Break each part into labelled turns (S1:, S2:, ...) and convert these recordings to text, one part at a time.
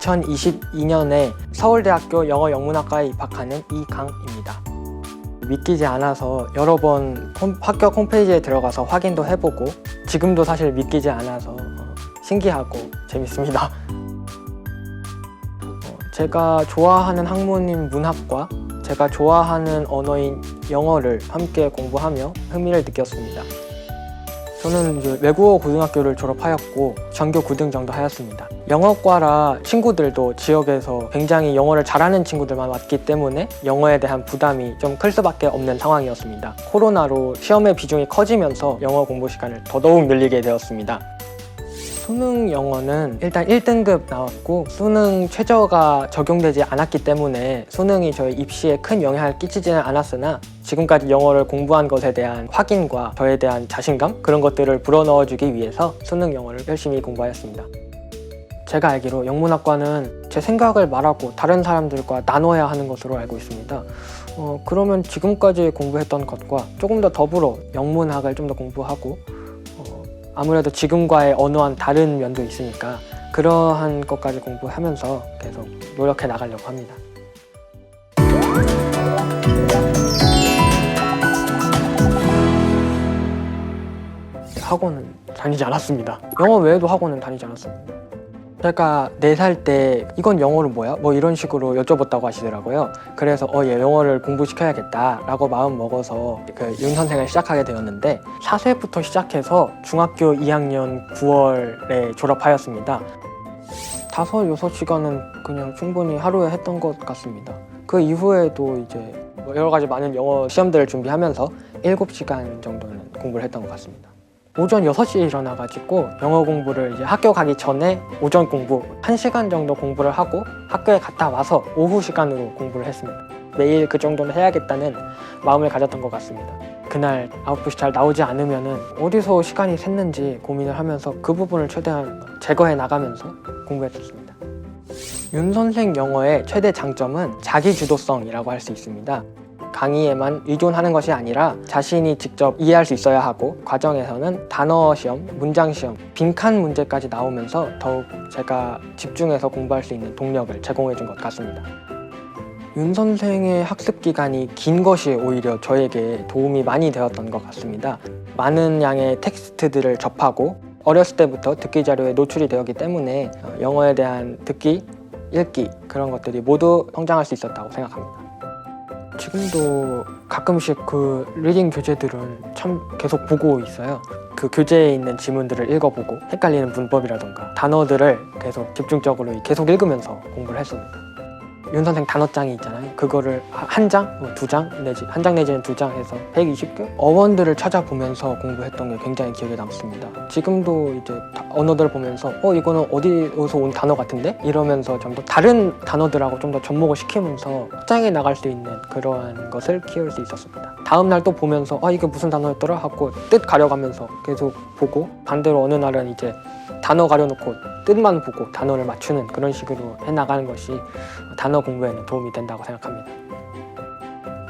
S1: 2022년에 서울대학교 영어 영문학과에 입학하는 이강입니다. 믿기지 않아서 여러 번 홈- 합격 홈페이지에 들어가서 확인도 해보고 지금도 사실 믿기지 않아서 어, 신기하고 재밌습니다. 어, 제가 좋아하는 학문인 문학과 제가 좋아하는 언어인 영어를 함께 공부하며 흥미를 느꼈습니다. 저는 외국어 고등학교를 졸업하였고 전교 9등 정도 하였습니다. 영어과라 친구들도 지역에서 굉장히 영어를 잘하는 친구들만 왔기 때문에 영어에 대한 부담이 좀 클 수밖에 없는 상황이었습니다. 코로나로 시험의 비중이 커지면서 영어 공부 시간을 더더욱 늘리게 되었습니다. 수능 영어는 일단 1등급 나왔고 수능 최저가 적용되지 않았기 때문에 수능이 저희 입시에 큰 영향을 끼치지는 않았으나 지금까지 영어를 공부한 것에 대한 확인과 저에 대한 자신감 그런 것들을 불어넣어주기 위해서 수능 영어를 열심히 공부하였습니다. 제가 알기로 영문학과는 제 생각을 말하고 다른 사람들과 나눠야 하는 것으로 알고 있습니다. 어, 그러면 지금까지 공부했던 것과 조금 더 더불어 영문학을 좀 더 공부하고 어, 아무래도 지금과의 언어와는 다른 면도 있으니까 그러한 것까지 공부하면서 계속 노력해 나가려고 합니다. 학원은 다니지 않았습니다. 영어 외에도 학원은 다니지 않았습니다. 제가 4살 때 이건 영어로 뭐야? 뭐 이런 식으로 여쭤봤다고 하시더라고요. 그래서 어, 얘 영어를 공부시켜야겠다 라고 마음 먹어서 그 윤 선생을 시작하게 되었는데 4세부터 시작해서 중학교 2학년 9월에 졸업하였습니다. 다섯 여섯 시간은 그냥 충분히 하루에 했던 것 같습니다. 그 이후에도 이제 뭐 여러 가지 많은 영어 시험들을 준비하면서 7시간 정도는 공부를 했던 것 같습니다. 오전 6시에 일어나가지고 영어 공부를 이제 학교 가기 전에 오전 공부 1시간 정도 공부를 하고 학교에 갔다 와서 오후 시간으로 공부를 했습니다. 매일 그 정도는 해야겠다는 마음을 가졌던 것 같습니다. 그날 아웃풋이 잘 나오지 않으면은 어디서 시간이 샜는지 고민을 하면서 그 부분을 최대한 제거해 나가면서 공부했었습니다. 윤 선생 영어의 최대 장점은 자기 주도성이라고 할 수 있습니다. 강의에만 의존하는 것이 아니라 자신이 직접 이해할 수 있어야 하고 과정에서는 단어 시험, 문장 시험, 빈칸 문제까지 나오면서 더욱 제가 집중해서 공부할 수 있는 동력을 제공해 준 것 같습니다. 윤 선생의 학습 기간이 긴 것이 오히려 저에게 도움이 많이 되었던 것 같습니다. 많은 양의 텍스트들을 접하고 어렸을 때부터 듣기 자료에 노출이 되었기 때문에 어, 영어에 대한 듣기, 읽기 그런 것들이 모두 성장할 수 있었다고 생각합니다. 지금도 가끔씩 그 리딩 교재들은 참 계속 보고 있어요. 그 교재에 있는 지문들을 읽어보고 헷갈리는 문법이라던가 단어들을 계속 집중적으로 계속 읽으면서 공부를 했습니다. 윤 선생 단어장이 있잖아요. 그거를 한 장, 뭐두장 내지 한 장 내지는 두 장 해서 120개 어원들을 찾아보면서 공부했던 게 굉장히 기억에 남습니다. 지금도 이제 다- 언어들 보면서 어 이거는 어디서 온 단어 같은데 이러면서 좀 더 다른 단어들하고 좀 더 접목을 시키면서 확장해 나갈 수 있는 그러한 것을 키울 수 있었습니다. 다음 날 또 보면서 아 이게 무슨 단어였더라 하고 뜻 가려가면서 계속 보고 반대로 어느 날은 이제 단어 가려놓고 뜻만 보고 단어를 맞추는 그런 식으로 해 나가는 것이 단어 공부에는 도움이 된다고 생각합니다.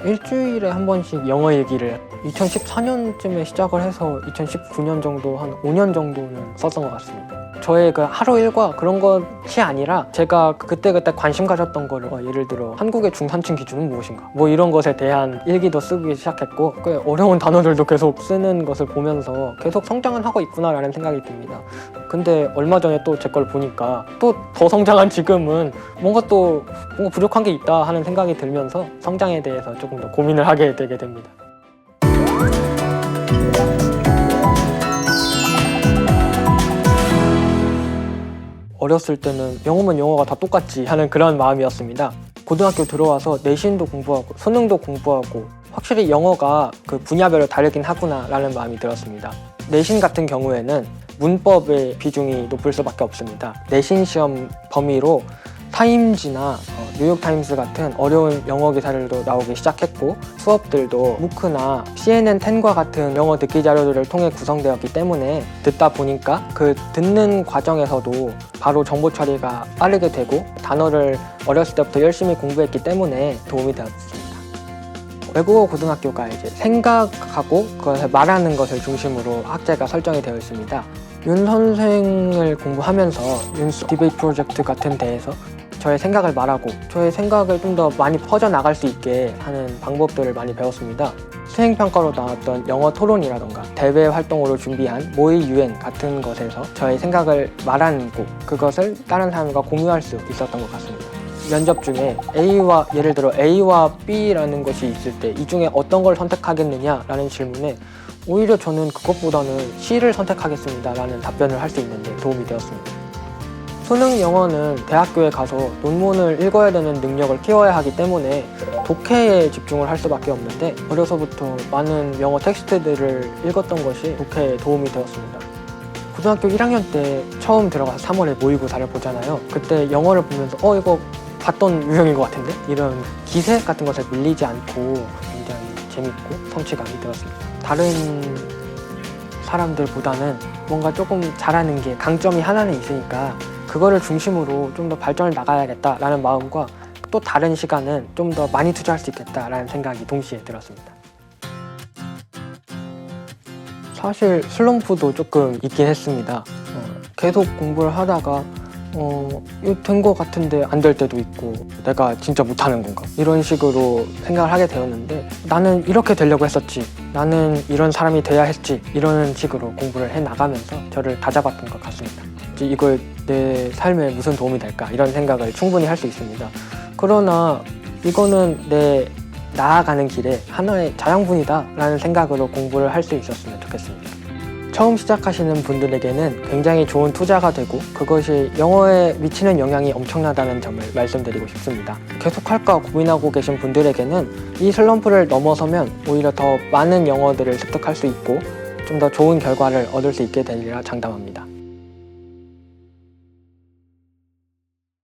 S1: 일주일에 한 번씩 영어 일기를 2014년쯤에 시작을 해서 2019년 정도 한 5년 정도는 썼던 것 같습니다. 저의 그 하루 일과 그런 것이 아니라 제가 그때 그때 관심 가졌던 거를 어, 예를 들어 한국의 중산층 기준은 무엇인가 뭐 이런 것에 대한 일기도 쓰기 시작했고 꽤 어려운 단어들도 계속 쓰는 것을 보면서 계속 성장은 하고 있구나라는 생각이 듭니다. 근데 얼마 전에 또 제 걸 보니까 또 더 성장한 지금은 뭔가 또 뭔가 부족한 게 있다 하는 생각이 들면서 성장에 대해서 조금 더 고민을 하게 되게 됩니다. 어렸을 때는 영어면 영어가 다 똑같지 하는 그런 마음이었습니다. 고등학교 들어와서 내신도 공부하고 수능도 공부하고 확실히 영어가 그 분야별로 다르긴 하구나라는 마음이 들었습니다. 내신 같은 경우에는 문법의 비중이 높을 수밖에 없습니다. 내신 시험 범위로 타임지나 어, 뉴욕타임스 같은 어려운 영어 기사들도 나오기 시작했고 수업들도 무크나 CNN10과 같은 영어 듣기 자료들을 통해 구성되었기 때문에 듣다 보니까 그 듣는 과정에서도 바로 정보 처리가 빠르게 되고 단어를 어렸을 때부터 열심히 공부했기 때문에 도움이 되었습니다. 외국어 고등학교가 이제 생각하고 그것을 말하는 것을 중심으로 학제가 설정이 되어 있습니다. 윤 선생을 공부하면서 윤스 디베이트 프로젝트 같은 데에서 저의 생각을 말하고 저의 생각을 좀 더 많이 퍼져 나갈 수 있게 하는 방법들을 많이 배웠습니다. 수행평가로 나왔던 영어 토론이라던가 대외 활동으로 준비한 모의 유엔 같은 것에서 저의 생각을 말하고 그것을 다른 사람과 공유할 수 있었던 것 같습니다. 면접 중에 A와 예를 들어 A와 B라는 것이 있을 때 이 중에 어떤 걸 선택하겠느냐라는 질문에 오히려 저는 그것보다는 C를 선택하겠습니다 라는 답변을 할 수 있는데 도움이 되었습니다. 수능 영어는 대학교에 가서 논문을 읽어야 되는 능력을 키워야 하기 때문에 독해에 집중을 할 수밖에 없는데 어려서부터 많은 영어 텍스트들을 읽었던 것이 독해에 도움이 되었습니다. 고등학교 1학년 때 처음 들어가서 3월에 모의고사를 보잖아요. 그때 영어를 보면서 어 이거 봤던 유형인 것 같은데 이런 기세 같은 것에 밀리지 않고 굉장히 재밌고 성취감이 들었습니다. 다른 사람들보다는 뭔가 조금 잘하는 게 강점이 하나는 있으니까 그거를 중심으로 좀 더 발전을 나가야겠다라는 마음과 또 다른 시간은 좀 더 많이 투자할 수 있겠다라는 생각이 동시에 들었습니다. 사실 슬럼프도 조금 있긴 했습니다. 어, 계속 공부를 하다가 어, 된 것 같은데 안 될 때도 있고 내가 진짜 못하는 건가? 이런 식으로 생각을 하게 되었는데 나는 이렇게 되려고 했었지. 나는 이런 사람이 돼야 했지. 이런 식으로 공부를 해 나가면서 저를 다잡았던 것 같습니다. 이걸 내 삶에 무슨 도움이 될까? 이런 생각을 충분히 할 수 있습니다. 그러나 이거는 내 나아가는 길에 하나의 자양분이다 라는 생각으로 공부를 할 수 있었으면 좋겠습니다 처음 시작하시는 분들에게는 굉장히 좋은 투자가 되고 그것이 영어에 미치는 영향이 엄청나다는 점을 말씀드리고 싶습니다. 계속 할까 고민하고 계신 분들에게는 이 슬럼프를 넘어서면 오히려 더 많은 영어들을 습득할 수 있고 좀 더 좋은 결과를 얻을 수 있게 되리라 장담합니다.